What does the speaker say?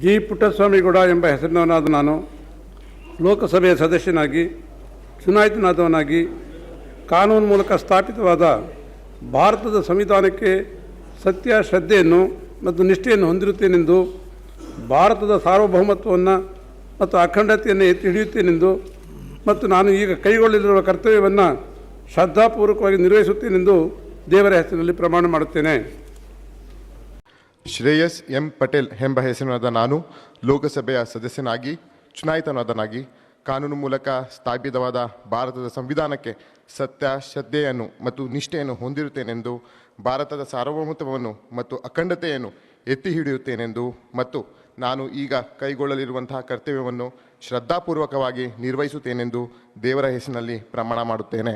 G. Puttaswamygowda ಎಂಬ ಹೆಸರಿನವನಾದ ನಾನು. ಲೋಕಸಭೆಯ ಸದಸ್ಯನಾಗಿ, ಚುನಾಯಿತನಾದವನಾಗಿ, ಕಾನೂನು ಮೂಲಕ ಸ್ಥಾಪಿತವಾದ ಭಾರತದ ಸಂವಿಧಾನಕ್ಕೆ ಸತ್ಯ, ಶ್ರದ್ಧೆಯನ್ನು ಮತ್ತು ನಿಷ್ಠೆಯನ್ನು ಹೊಂದಿರುತ್ತೇನೆಂದು, ಭಾರತದ ಸಾರ್ವಭೌಮತ್ವವನ್ನು ಮತ್ತು ಅಖಂಡತೆಯನ್ನು ಎತ್ತಿ ಹಿಡಿಯುತ್ತೇನೆಂದು ಮತ್ತು ನಾನು ಈಗ ಕೈಗೊಳ್ಳಲಿರುವ ಕರ್ತವ್ಯವನ್ನು ಶ್ರದ್ಧಾಪೂರ್ವಕವಾಗಿ ನಿರ್ವಹಿಸುತ್ತೇನೆಂದು ದೇವರ ಹೆಸರಿನಲ್ಲಿ ಪ್ರಮಾಣ ಮಾಡುತ್ತೇನೆ. ಶ್ರೇಯಸ್ ಎಂ ಪಟೇಲ್ ಎಂಬ ಹೆಸರಿನಾದ ನಾನು ಲೋಕಸಭೆಯ ಸದಸ್ಯನಾಗಿ, ಚುನಾಯಿತನಾದನಾಗಿ, ಕಾನೂನು ಮೂಲಕ ಸ್ಥಾಪಿತವಾದ ಭಾರತದ ಸಂವಿಧಾನಕ್ಕೆ ಸತ್ಯ, ಶ್ರದ್ಧೆಯನ್ನು ಮತ್ತು ನಿಷ್ಠೆಯನ್ನು ಹೊಂದಿರುತ್ತೇನೆಂದು, ಭಾರತದ ಸಾರ್ವಭೌಮತ್ವವನ್ನು ಮತ್ತು ಅಖಂಡತೆಯನ್ನು ಎತ್ತಿ ಹಿಡಿಯುತ್ತೇನೆಂದು ಮತ್ತು ನಾನು ಈಗ ಕೈಗೊಳ್ಳಲಿರುವಂತಹ ಕರ್ತವ್ಯವನ್ನು ಶ್ರದ್ಧಾಪೂರ್ವಕವಾಗಿ ನಿರ್ವಹಿಸುತ್ತೇನೆಂದು ದೇವರ ಹೆಸರಿನಲ್ಲಿ ಪ್ರಮಾಣ ಮಾಡುತ್ತೇನೆ.